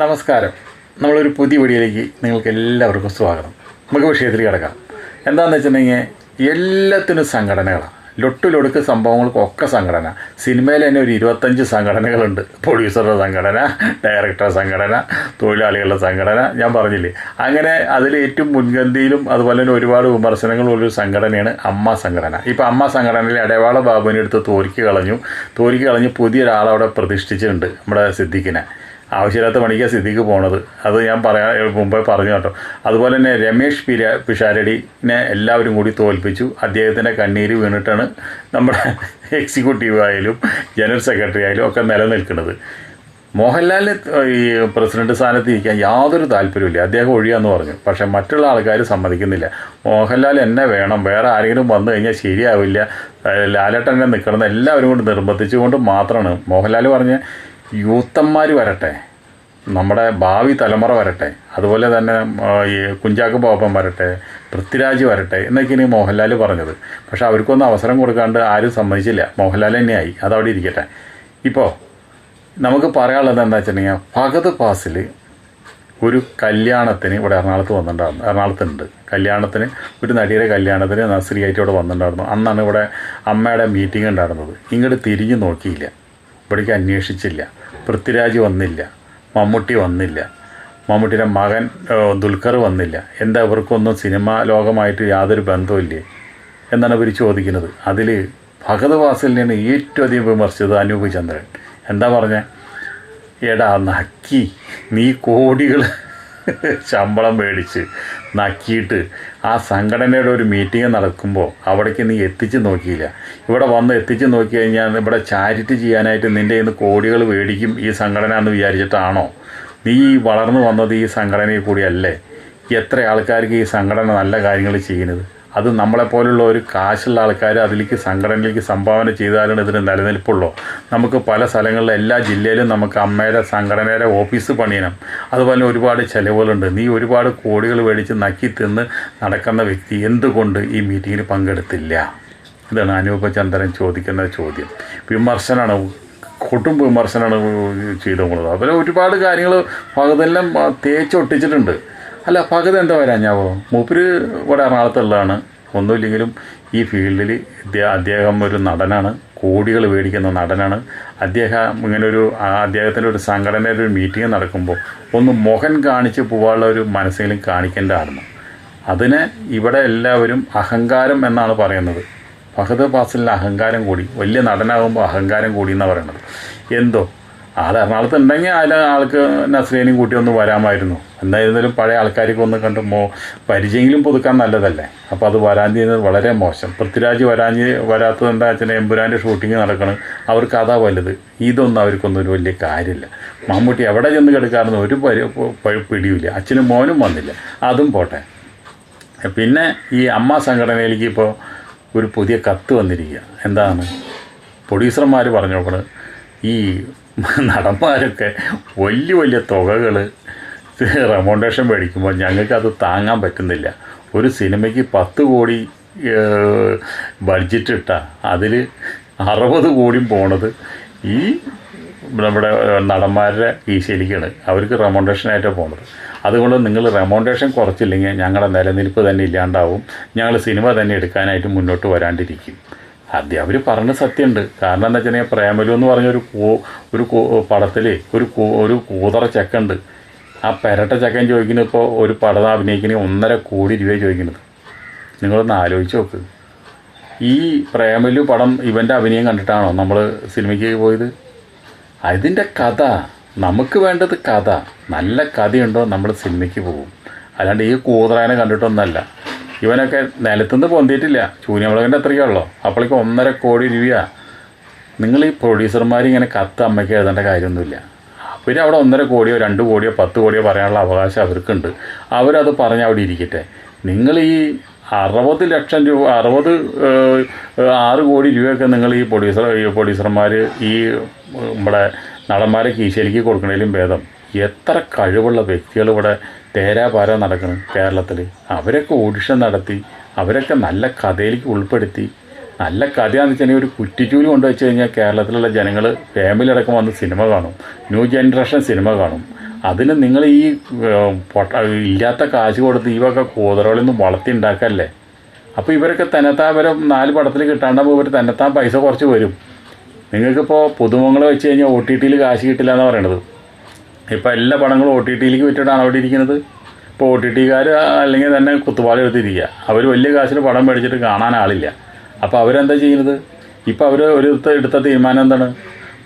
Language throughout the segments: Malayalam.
നമസ്കാരം. നമ്മളൊരു പുതിയ വീഡിയോയിലേക്ക് നിങ്ങൾക്ക് എല്ലാവർക്കും സ്വാഗതം. നമുക്ക് വിഷയത്തിൽ കിടക്കാം. എന്താണെന്ന് വെച്ചിട്ടുണ്ടെങ്കിൽ എല്ലാത്തിനും സംഘടനകളാണ് ലൊട്ടിലൊടുക്ക് സംഭവങ്ങൾക്കൊക്കെ സംഘടന. സിനിമയിൽ തന്നെ ഒരു ഇരുപത്തഞ്ച് സംഘടനകളുണ്ട്. പ്രൊഡ്യൂസറുടെ സംഘടന ഡയറക്ടറുടെ സംഘടന തൊഴിലാളികളുടെ സംഘടന ഞാൻ പറഞ്ഞില്ലേ. അങ്ങനെ അതിൽ ഏറ്റവും മുൻപന്തിയിലും അതുപോലെ തന്നെ ഒരുപാട് വിമർശനങ്ങളുള്ളൊരു സംഘടനയാണ് അമ്മ സംഘടന. ഇപ്പോൾ അമ്മ സംഘടനയിൽ അടയാള ബാബുവിനെ എടുത്ത് തോരിക്ക് കളഞ്ഞു. തോരിക്ക് കളഞ്ഞ് പുതിയൊരാളവിടെ പ്രതിഷ്ഠിച്ചിട്ടുണ്ട് നമ്മുടെ സിദ്ദിഖിനെ. ആവശ്യമില്ലാത്ത പണിക്കാണ് സിദ്ദിഖ് പോണത്. അത് ഞാൻ പറയാ മുമ്പേ പറഞ്ഞു കേട്ടോ. അതുപോലെ തന്നെ രമേഷ് പിര പിഷാരടിനെ എല്ലാവരും കൂടി തോൽപ്പിച്ചു. അദ്ദേഹത്തിന്റെ കണ്ണീര് വീണിട്ടാണ് നമ്മുടെ എക്സിക്യൂട്ടീവ് ആയാലും ജനറൽ സെക്രട്ടറി ആയാലും ഒക്കെ നിലനിൽക്കുന്നത്. മോഹൻലാലിന് ഈ പ്രസിഡന്റ് സ്ഥാനത്ത് ഇരിക്കാൻ യാതൊരു താല്പര്യമില്ല അദ്ദേഹം ഒഴിയാന്ന് പറഞ്ഞു. പക്ഷേ മറ്റുള്ള ആൾക്കാർ സമ്മതിക്കുന്നില്ല. മോഹൻലാൽ എന്നെ വേണം. വേറെ ആരെങ്കിലും വന്നു കഴിഞ്ഞാൽ ശരിയാവില്ല. ലാലേട്ടനെ നിൽക്കണം എല്ലാവരും കൊണ്ട് നിർബന്ധിച്ചുകൊണ്ട് മാത്രമാണ്. മോഹൻലാൽ പറഞ്ഞ യൂത്തന്മാർ വരട്ടെ. നമ്മുടെ ഭാവി തലമുറ വരട്ടെ. അതുപോലെ തന്നെ ഈ കുഞ്ചാക്ക ബോബൻ വരട്ടെ പൃഥ്വിരാജ് വരട്ടെ എന്നൊക്കെയാണ് മോഹൻലാൽ പറഞ്ഞത്. പക്ഷേ അവർക്കൊന്നും അവസരം കൊടുക്കാണ്ട് ആരും സമ്മതിച്ചില്ല. മോഹൻലാൽ തന്നെയായി. അതവിടെ ഇരിക്കട്ടെ. ഇപ്പോൾ നമുക്ക് പറയാനുള്ളത് എന്താ വെച്ചിട്ടുണ്ടെങ്കിൽ ഭഗത് പാസിൽ ഒരു കല്യാണത്തിന് ഇവിടെ എറണാകുളത്ത് വന്നിട്ടുണ്ടായിരുന്നു. എറണാകുളത്തുണ്ട്. കല്യാണത്തിന് ഒരു നടിയുടെ കല്യാണത്തിന് നസ്രിയായിട്ട് ഇവിടെ വന്നിട്ടുണ്ടായിരുന്നു. അന്നാണ് ഇവിടെ അമ്മയുടെ മീറ്റിംഗ് ഉണ്ടായിരുന്നത്. ഇങ്ങോട്ട് തിരിഞ്ഞു നോക്കിയില്ല. ഇവിടേക്ക് അന്വേഷിച്ചില്ല. പൃഥ്വിരാജ് വന്നില്ല. മമ്മൂട്ടി വന്നില്ല. മമ്മൂട്ടിയുടെ മകൻ ദുൽഖർ വന്നില്ല. എന്താ ഇവർക്കൊന്നും സിനിമാ ലോകമായിട്ട് യാതൊരു ബന്ധമില്ലേ എന്നാണ് ഇവർ ചോദിക്കുന്നത്. അതിൽ ഭഗത് വാസലിനെയാണ് ഏറ്റവും അധികം വിമർശിച്ചത് അനൂപ് ചന്ദ്രൻ. എന്താ പറഞ്ഞ? എടാ നക്കി നീ കോടികൾ ശമ്പളം മേടിച്ച് നക്കിയിട്ട്. ആ സംഘടനയുടെ ഒരു മീറ്റിംഗ് നടക്കുമ്പോൾ അവിടേക്ക് നീ എത്തിച്ച് നോക്കിയില്ല. ഇവിടെ വന്ന് എത്തിച്ച് നോക്കി കഴിഞ്ഞാൽ ഇവിടെ ചാരിറ്റി ചെയ്യാനായിട്ട് നിന്റെ ഇന്ന് കോടികൾ മേടിക്കും ഈ സംഘടന എന്ന് വിചാരിച്ചിട്ടാണോ? നീ വളർന്നു വന്നത് ഈ സംഘടനയിൽ കൂടിയല്ലേ? എത്ര ആൾക്കാർക്ക് ഈ സംഘടന നല്ല കാര്യങ്ങൾ ചെയ്യുന്നത്? അത് നമ്മളെപ്പോലുള്ള ഒരു കാശുള്ള ആൾക്കാർ അതിലേക്ക് സംഘടനയിലേക്ക് സംഭാവന ചെയ്താലാണ് ഇതിന് നിലനിൽപ്പുള്ളൂ. നമുക്ക് പല സ്ഥലങ്ങളിലും എല്ലാ ജില്ലയിലും നമുക്ക് അമ്മയുടെ സംഘടനയുടെ ഓഫീസ് പണിയണം. അതുപോലെ ഒരുപാട് ചിലവുകളുണ്ട്. നീ ഒരുപാട് കോടികൾ മേടിച്ച് നക്കി തിന്ന് നടക്കുന്ന വ്യക്തി എന്തുകൊണ്ട് ഈ മീറ്റിങ്ങിൽ പങ്കെടുത്തില്ല? ഇതാണ് അനൂപ ചന്ദ്രൻ ചോദിക്കുന്ന ചോദ്യം. വിമർശനമാണ് കൊട്ടും വിമർശനമാണ് ചെയ്തുകൊള്ളത് അതിൽ ഒരുപാട് കാര്യങ്ങൾ പകുതെല്ലാം തേച്ചൊട്ടിച്ചിട്ടുണ്ട് അല്ല പകുതി എന്താ വരാഞ്ഞാവോ? മൂപ്പര് ഇവിടെ എറണാകുളത്തുള്ളതാണ്. ഒന്നുമില്ലെങ്കിലും ഈ ഫീൽഡിൽ അദ്ദേഹം ഒരു നടനാണ്. കോടികൾ മേടിക്കുന്ന നടനാണ്. അദ്ദേഹം ഇങ്ങനെ ഒരു അദ്ദേഹത്തിന്റെ ഒരു സംഘടനയുടെ ഒരു മീറ്റിംഗ് നടക്കുമ്പോൾ ഒന്ന് മോഹൻ കാണിച്ച് പോകാനുള്ള ഒരു മനസ്സെങ്കിലും കാണിക്കേണ്ടതായിരുന്നു. അതിന് ഇവിടെ എല്ലാവരും അഹങ്കാരം എന്നാണ് പറയുന്നത്. ഫഹദ് ഫാസിലിന് അഹങ്കാരം കൂടി വലിയ നടനാകുമ്പോൾ അഹങ്കാരം കൂടി എന്നാണ് പറയുന്നത്. എന്തോ? ആൾ എറണാകുളത്ത് ഉണ്ടെങ്കിൽ അതിൽ ആൾക്ക് നസ്രീനെയും കൂട്ടി ഒന്ന് വരാമായിരുന്നു. എന്തായിരുന്നാലും പഴയ ആൾക്കാർക്ക് ഒന്ന് കണ്ട് മോ പരിചയമെങ്കിലും പുതുക്കാൻ നല്ലതല്ലേ? അപ്പോൾ അത് ചെയ്യുന്നത് വളരെ മോശം. പൃഥ്വിരാജ് വരാൻ വരാത്തത് എന്താ വെച്ചാൽ എമ്പുരാന്റെ ഷൂട്ടിങ് നടക്കണം. അവർക്ക് അതാ വലുത്. ഇതൊന്നും അവർക്കൊന്നും ഒരു വലിയ കാര്യമില്ല. മമ്മൂട്ടി എവിടെ ചെന്ന് കിടക്കാറെന്ന് ഒരു പരി പിടിയില്ല അച്ഛനും മോനും വന്നില്ല. അതും പോട്ടെ. പിന്നെ ഈ അമ്മ സംഘടനയിലേക്ക് ഇപ്പോൾ ഒരു പുതിയ കത്ത് വന്നിരിക്കുക. എന്താണ്? പ്രൊഡ്യൂസർമാർ പറഞ്ഞു നോക്കണത് ഈ നടന്മാരൊക്കെ വലിയ വലിയ തുകകൾ റെമോണ്ടേഷൻ മേടിക്കുമ്പോൾ ഞങ്ങൾക്കത് താങ്ങാൻ പറ്റുന്നില്ല. ഒരു സിനിമയ്ക്ക് പത്ത് കോടി ബഡ്ജറ്റ് ഇട്ടാൽ അതിൽ അറുപത് കോടിയും പോണത് ഈ നമ്മുടെ നടന്മാരുടെ ഈശയിലേക്കാണ് അവർക്ക് റെമോണ്ടേഷനായിട്ടാണ് പോണത്. അതുകൊണ്ട് നിങ്ങൾ റെമോണ്ടേഷൻ കുറച്ചില്ലെങ്കിൽ ഞങ്ങളുടെ നിലനിൽപ്പ് തന്നെ ഇല്ലാണ്ടാവും. ഞങ്ങൾ സിനിമ തന്നെ എടുക്കാനായിട്ട് മുന്നോട്ട് വരാണ്ടിരിക്കും. അവർ പറഞ്ഞ സത്യമുണ്ട്. കാരണം എന്താ വെച്ചാൽ പ്രേമലു എന്ന് പറഞ്ഞൊരു കൂ ഒരു പടത്തിൽ ഒരു ഒരു കൂതറ ചെക്കുണ്ട്. ആ പെരട്ട ചെക്കൻ ചോദിക്കുന്നത് ഇപ്പോൾ ഒരു പടം അഭിനയിക്കുന്ന ഒന്നര കോടി രൂപ ചോദിക്കുന്നത്. നിങ്ങളൊന്ന് ആലോചിച്ച് നോക്ക്. ഈ പ്രേമലു പടം ഇവന്റെ അഭിനയം കണ്ടിട്ടാണോ നമ്മൾ സിനിമയ്ക്ക് പോയത്? അതിന്റെ കഥ നമുക്ക് വേണ്ടത് കഥ. നല്ല കഥയുണ്ടോ നമ്മൾ സിനിമയ്ക്ക് പോകും. അല്ലാണ്ട് ഈ കൂതറാനെ കണ്ടിട്ടൊന്നല്ല. ഇവനൊക്കെ നിലത്തുനിന്ന് പൊന്തിയിട്ടില്ല. ചൂന്യമുളകന്റെ അത്രയ്ക്കേ ഉള്ളൂ. അപ്പോഴേക്കും ഒന്നര കോടി രൂപ നിങ്ങൾ ഈ പ്രൊഡ്യൂസർമാർ ഇങ്ങനെ കത്ത് അമ്മയ്ക്ക് എഴുതേണ്ട കാര്യമൊന്നുമില്ല. പിന്നെ അവിടെ ഒന്നര കോടിയോ രണ്ട് കോടിയോ പത്ത് കോടിയോ പറയാനുള്ള അവകാശം അവർക്കുണ്ട്. അവരത് പറഞ്ഞ് അവിടെ ഇരിക്കട്ടെ. നിങ്ങൾ ഈ അറുപത് ലക്ഷം രൂപ അറുപത് ആറ് കോടി രൂപയൊക്കെ നിങ്ങൾ ഈ പ്രൊഡ്യൂസർ പ്രൊഡ്യൂസർമാർ ഈ നമ്മുടെ നടന്മാരെ കീശയിലേക്ക് കൊടുക്കണേലും ഭേദം. എത്ര കഴിവുള്ള വ്യക്തികൾ ഇവിടെ തേരാപാര നടക്കണം കേരളത്തിൽ അവരൊക്കെ ഓഡിഷൻ നടത്തി അവരൊക്കെ നല്ല കഥയിലേക്ക് ഉൾപ്പെടുത്തി നല്ല കഥയാണെന്ന് വെച്ചാൽ ഒരു കുറ്റിച്ചൂലി കൊണ്ടു വെച്ച് കഴിഞ്ഞാൽ കേരളത്തിലുള്ള ജനങ്ങൾ ഫാമിലി അടക്കം വന്ന് സിനിമ കാണും. ന്യൂ ജനറേഷൻ സിനിമ കാണും. അതിന് നിങ്ങൾ ഈ പൊട്ട ഇല്ലാത്ത കാശ് കൊടുത്ത് ഈ വക കൂതറകളിൽ നിന്ന് വളർത്തി ഉണ്ടാക്കല്ലേ അപ്പോൾ ഇവരൊക്കെ തന്നെത്താൻ ഇവരെ നാല് പടത്തിൽ കിട്ടാണ്ടാകുമ്പോൾ ഇവർ തന്നെത്താൻ പൈസ കുറച്ച് വരും. നിങ്ങൾക്കിപ്പോൾ പുതുമുഖങ്ങൾ വെച്ച് കഴിഞ്ഞാൽ ഒ ടി ടിയിൽ കാശ് കിട്ടില്ല എന്ന് പറയണത്. ഇപ്പോൾ എല്ലാ പടങ്ങളും ഒ ടി ടിയിലേക്ക് വിറ്റിട്ടാണ് അവിടെ ഇരിക്കുന്നത്. ഇപ്പോൾ ഒ ടി ടിക്കാർ അല്ലെങ്കിൽ തന്നെ കുത്തുപാളി എടുത്തിരിക്കുക അവർ വലിയ കാശിന് പടം മേടിച്ചിട്ട് കാണാൻ ആളില്ല. അപ്പോൾ അവരെന്താ ചെയ്യുന്നത്? ഇപ്പോൾ അവർ ഒരു എടുത്ത തീരുമാനം എന്താണ്?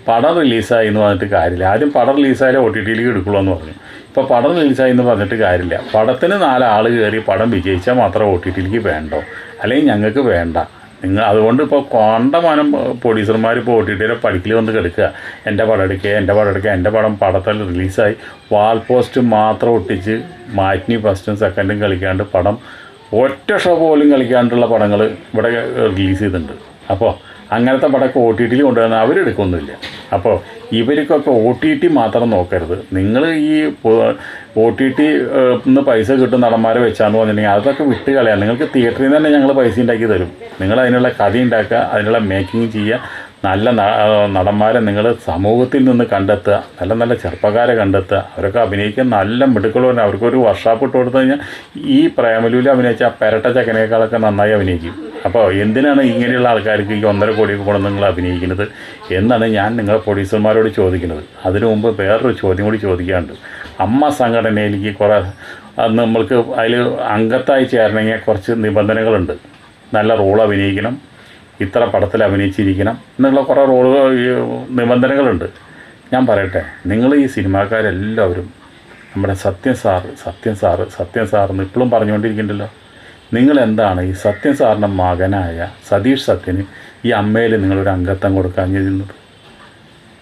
പടം റിലീസായി എന്ന് പറഞ്ഞിട്ട് കാര്യമില്ല. ആദ്യം പടം റിലീസായാലേ ഒ ടി ടിയിലേക്ക് എടുക്കുള്ളൂ എന്ന് പറഞ്ഞു. ഇപ്പോൾ പടം റിലീസായി എന്ന് പറഞ്ഞിട്ട് കാര്യമില്ല. പടത്തിന് നാലാൾ കയറി പടം വിജയിച്ചാൽ മാത്രം ഒ ടി ടിയിലേക്ക് വേണ്ടോ? അല്ലെങ്കിൽ ഞങ്ങൾക്ക് വേണ്ട. നിങ്ങൾ അതുകൊണ്ട് ഇപ്പോൾ കോണ്ടമാനം പ്രൊഡ്യൂസർമാർ ഇപ്പോൾ ഒ ടി ടിയിലെ പഠിക്കൽ വന്ന് കിടക്കുക എന്റെ പടം എടുക്കുക എന്റെ പടം എടുക്കുക എന്റെ പടം പടത്തിൽ റിലീസായി വാൾ പോസ്റ്റ് മാത്രം ഒട്ടിച്ച് മാറ്റിനി ഫസ്റ്റും സെക്കൻഡും കളിക്കാണ്ട് പടം ഒറ്റ ഷോ പോലും കളിക്കാണ്ടുള്ള പടങ്ങൾ ഇവിടെ റിലീസ് ചെയ്തിട്ടുണ്ട്. അപ്പോൾ അങ്ങനത്തെ പടമൊക്കെ ഒ ടി ടിയിൽ കൊണ്ടുവന്നാൽ അവരെടുക്കൊന്നുമില്ല അപ്പോൾ ഇവർക്കൊക്കെ ഒ ടി ടി മാത്രം നോക്കരുത്. നിങ്ങൾ ഈ ഒ ടി ടി നിന്ന് പൈസ കിട്ടും നടന്മാരെ വെച്ചാന്ന് പറഞ്ഞിട്ടുണ്ടെങ്കിൽ അതൊക്കെ വിട്ട് കളയാം. നിങ്ങൾക്ക് തിയേറ്ററിൽ നിന്ന് തന്നെ ഞങ്ങൾ പൈസ ഉണ്ടാക്കി തരും. നിങ്ങൾ അതിനുള്ള കഥ ഉണ്ടാക്കുക അതിനുള്ള മേക്കിംഗ് ചെയ്യുക. നല്ല നടന്മാരെ നിങ്ങൾ സമൂഹത്തിൽ നിന്ന് കണ്ടെത്തുക. നല്ല നല്ല ചെറുപ്പക്കാരെ കണ്ടെത്തുക. അവരൊക്കെ അഭിനയിക്കാൻ നല്ല മിടുക്കളുണ്ട് അവർക്കൊരു വർഷാപ്പ് ഇട്ട് കൊടുത്തു കഴിഞ്ഞാൽ ഈ പ്രേമലൂൽ അഭിനയിച്ച ആ പെരട്ട ചക്കനേക്കാളൊക്കെ നന്നായി അഭിനയിക്കും. അപ്പോൾ എന്തിനാണ് ഇങ്ങനെയുള്ള ആൾക്കാർക്ക് ഈ ഒന്നര കോടിയൊക്കെ കൊണ്ട് നിങ്ങൾ അഭിനയിക്കുന്നത് എന്നാണ് ഞാൻ നിങ്ങളെ പ്രൊഡ്യൂസർമാരോട് ചോദിക്കുന്നത്. അതിനു മുമ്പ് വേറൊരു ചോദ്യം കൂടി ചോദിക്കാനുണ്ട്. അമ്മ സംഘടനയിലേക്ക് കുറേ നമ്മൾക്ക് അതിൽ അംഗത്തായി ചേരണമെങ്കിൽ കുറച്ച് നിബന്ധനകളുണ്ട്. നല്ല റോൾ അഭിനയിക്കണം ഇത്ര പടത്തിൽ അഭിനയിച്ചിരിക്കണം എന്നുള്ള കുറേ റോളുകൾ നിബന്ധനകളുണ്ട്. ഞാൻ പറയട്ടെ നിങ്ങൾ ഈ സിനിമാക്കാരെല്ലാവരും നമ്മുടെ സത്യൻ സാറ് സത്യൻ സാറ് സത്യൻ സാറെന്ന് ഇപ്പോഴും പറഞ്ഞുകൊണ്ടിരിക്കുന്നുണ്ടല്ലോ. നിങ്ങൾ എന്താണ് ഈ സത്യൻ സാറിന്റെ മകനായ സതീഷ് സത്യന് ഈ അമ്മയിൽ നിങ്ങളൊരു അംഗത്വം കൊടുക്കാഞ്ഞിരുന്നത്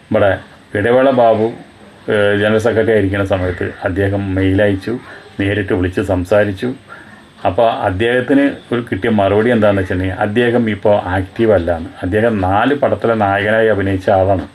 ഇവിടെ ഇടവേള ബാബു ജനറൽ സെക്രട്ടറി ആയിരിക്കുന്ന സമയത്ത് അദ്ദേഹം മെയിലയച്ചു നേരിട്ട് വിളിച്ച് സംസാരിച്ചു. അപ്പോൾ അദ്ദേഹത്തിന് ഒരു കിട്ടിയ മറുപടി എന്താണെന്ന് വെച്ചിട്ടുണ്ടെങ്കിൽ അദ്ദേഹം ഇപ്പോൾ ആക്റ്റീവ് അല്ലാണ് അദ്ദേഹം നാല് പടത്തിലെ നായകനായി അഭിനയിച്ച ആളാണ്.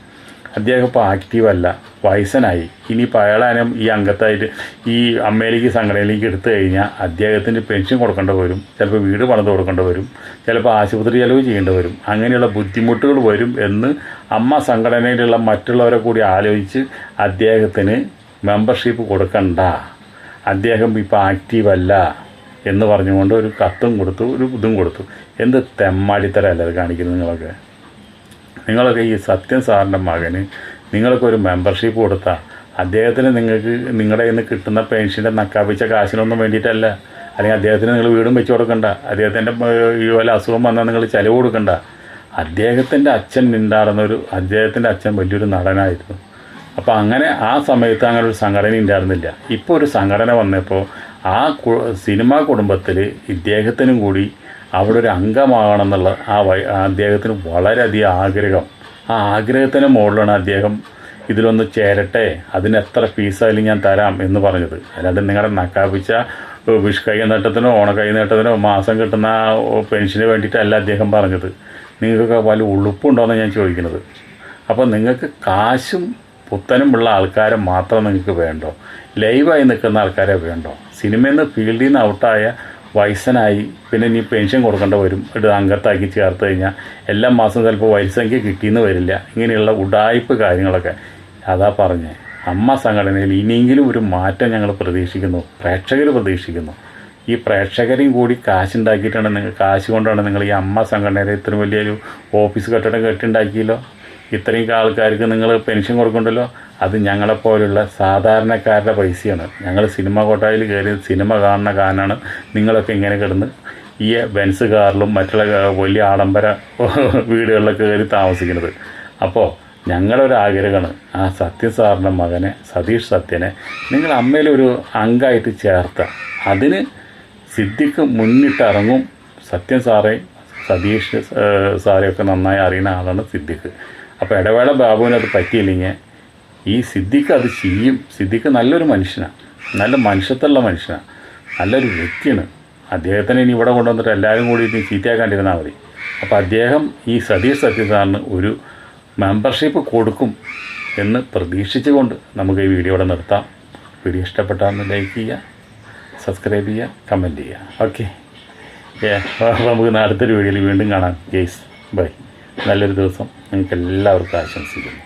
അദ്ദേഹം ഇപ്പോൾ ആക്റ്റീവ് അല്ല. വയസ്സനായി. ഇനിയിപ്പോൾ അയാളാനും ഈ അംഗത്തായിട്ട് ഈ അമ്മയിലേക്ക് സംഘടനയിലേക്ക് എടുത്തു കഴിഞ്ഞാൽ അദ്ദേഹത്തിന് പെൻഷൻ കൊടുക്കേണ്ടി വരും. ചിലപ്പോൾ വീട് പണിത് കൊടുക്കേണ്ടി വരും. ചിലപ്പോൾ ആശുപത്രി ചിലവ് ചെയ്യേണ്ടി വരും. അങ്ങനെയുള്ള ബുദ്ധിമുട്ടുകൾ വരും എന്ന് അമ്മ സംഘടനയിലുള്ള മറ്റുള്ളവരെ കൂടി ആലോചിച്ച് അദ്ദേഹത്തിന് മെമ്പർഷിപ്പ് കൊടുക്കണ്ട. അദ്ദേഹം ഇപ്പോൾ ആക്റ്റീവല്ല എന്ന് പറഞ്ഞുകൊണ്ട് ഒരു കത്തും കൊടുത്തു ഒരു ഇതും കൊടുത്തു. എന്ത് തെമ്മാടിത്തരമല്ല അത് കാണിക്കുന്നത് നിങ്ങളൊക്കെ? നിങ്ങളൊക്കെ ഈ സത്യൻ സാറിന്റെ മകന് നിങ്ങൾക്ക് ഒരു മെമ്പർഷിപ്പ് കൊടുത്താൽ അദ്ദേഹത്തിന് നിങ്ങൾക്ക് നിങ്ങളുടെ നിന്ന് കിട്ടുന്ന പെൻഷന്റെ നക്കാപ്പിച്ച കാശിനൊന്നും വേണ്ടിയിട്ടല്ല. അല്ലെങ്കിൽ അദ്ദേഹത്തിന് നിങ്ങൾ വീടും വെച്ച് കൊടുക്കണ്ട. അദ്ദേഹത്തിന്റെ ഈ വല്ല അസുഖം വന്നാൽ നിങ്ങൾ ചിലവ് കൊടുക്കണ്ട. അദ്ദേഹത്തിന്റെ അച്ഛൻ ഉണ്ടായിരുന്നൊരു അദ്ദേഹത്തിന്റെ അച്ഛൻ വലിയൊരു നടനായിരുന്നു. അപ്പോൾ അങ്ങനെ ആ സമയത്ത് അങ്ങനെ ഒരു സംഘടന ഉണ്ടായിരുന്നില്ല. ഇപ്പോൾ ഒരു സംഘടന വന്നപ്പോൾ ആ സിനിമാ കുടുംബത്തിൽ ഇദ്ദേഹത്തിനും കൂടി അവിടെ ഒരു അംഗമാകണം എന്നുള്ള ആ വൈ ആ അദ്ദേഹത്തിന് വളരെയധികം ആഗ്രഹം. ആ ആഗ്രഹത്തിന് മുകളിലാണ് അദ്ദേഹം ഇതിലൊന്ന് ചേരട്ടെ അതിന് എത്ര ഫീസായാലും ഞാൻ തരാം എന്ന് പറഞ്ഞത്. അല്ലാതെ നിങ്ങളുടെ നക്കാപ്പിച്ച വിഷ് കൈ നേട്ടത്തിനോ ഓണക്കൈ നേട്ടത്തിനോ മാസം കിട്ടുന്ന പെൻഷന് വേണ്ടിയിട്ടല്ല അദ്ദേഹം പറഞ്ഞത്. നിങ്ങൾക്കൊക്കെ വല്ല ഉളുപ്പുണ്ടോയെന്ന് ഞാൻ ചോദിക്കുന്നത്. അപ്പോൾ നിങ്ങൾക്ക് കാശും പുത്തനും ഉള്ള ആൾക്കാരെ മാത്രം നിങ്ങൾക്ക് വേണ്ടോ? ലൈവായി നിൽക്കുന്ന ആൾക്കാരെ വേണ്ടോ? സിനിമയിൽ നിന്ന് ഫീൽഡിൽ നിന്ന് ഔട്ടായ വയസ്സനായി പിന്നെ ഇനി പെൻഷൻ കൊടുക്കേണ്ട വരും. ഇത് അംഗത്താക്കി ചേർത്ത് കഴിഞ്ഞാൽ എല്ലാ മാസവും ചിലപ്പോൾ വയസ്സംഖ്യ കിട്ടിയെന്ന് വരില്ല. ഇങ്ങനെയുള്ള ഉടായ്പ് കാര്യങ്ങളൊക്കെ. അതാ പറഞ്ഞേ. അമ്മ സംഘടനയിൽ ഇനിയെങ്കിലും ഒരു മാറ്റം ഞങ്ങൾ പ്രതീക്ഷിക്കുന്നു. പ്രേക്ഷകർ പ്രതീക്ഷിക്കുന്നു. ഈ പ്രേക്ഷകരെയും കൂടി കാശുണ്ടാക്കിയിട്ടാണ് നിങ്ങൾ കാശ് കൊണ്ടാണ് നിങ്ങൾ ഈ അമ്മ സംഘടനയിൽ ഇത്രയും വലിയൊരു ഓഫീസ് കെട്ടിടം കെട്ടിണ്ടാക്കിയല്ലോ? ഇത്രയും ആൾക്കാർക്ക് നിങ്ങൾ പെൻഷൻ കൊടുക്കണ്ടല്ലോ? അത് ഞങ്ങളെപ്പോലുള്ള സാധാരണക്കാരുടെ പൈസയാണ്. ഞങ്ങൾ സിനിമ കോട്ടായിൽ കയറി സിനിമ കാണുന്ന കാനാണ് നിങ്ങളൊക്കെ ഇങ്ങനെ കിടന്ന് ഈ ബെൻസ് കാറിലും മറ്റുള്ള വലിയ ആഡംബര വീടുകളിലൊക്കെ കയറി താമസിക്കുന്നത്. അപ്പോൾ ഞങ്ങളൊരു ആഗ്രഹമാണ് ആ സത്യ സാറിന്റെ മകനെ സതീഷ് സത്യനെ നിങ്ങൾ അമ്മയിലൊരു അംഗമായിട്ട് ചേർത്ത. അതിന് സിദ്ധിക്ക് മുന്നിട്ടിറങ്ങും സത്യൻ സാറേ സതീഷ് സാറെയൊക്കെ നന്നായി അറിയുന്ന ആളാണ് സിദ്ദിഖ് അപ്പോൾ ഇടവേള ബാബുവിന് അത് പറ്റിയില്ലെങ്കിൽ ഈ സിദ്ദിഖ് അത് ചെയ്യും. സിദ്ദിഖ് നല്ലൊരു മനുഷ്യനാണ് നല്ല മനുഷ്യത്തുള്ള മനുഷ്യനാണ് നല്ലൊരു വ്യക്തിയാണ്. അദ്ദേഹത്തിനെ ഇനി ഇവിടെ കൊണ്ടുവന്നിട്ട് എല്ലാവരും കൂടി ഇനി ചീത്തയാക്കാണ്ടിരുന്നാൽ മതി. അപ്പോൾ അദ്ദേഹം ഈ സതീഷ് സത്യസാറിന് ഒരു മെമ്പർഷിപ്പ് കൊടുക്കും എന്ന് പ്രതീക്ഷിച്ചുകൊണ്ട് നമുക്ക് ഈ വീഡിയോ ഇവിടെ നിർത്താം. വീഡിയോ ഇഷ്ടപ്പെട്ടാൽ ലൈക്ക് ചെയ്യുക സബ്സ്ക്രൈബ് ചെയ്യുക കമന്റ് ചെയ്യുക. ഓക്കെ. നമുക്ക് അടുത്തൊരു വീഡിയോയിൽ വീണ്ടും കാണാം. Guys bye. നല്ലൊരു ദിവസം. നിങ്ങൾക്ക് എല്ലാവർക്കും ആശംസിക്കുന്നു.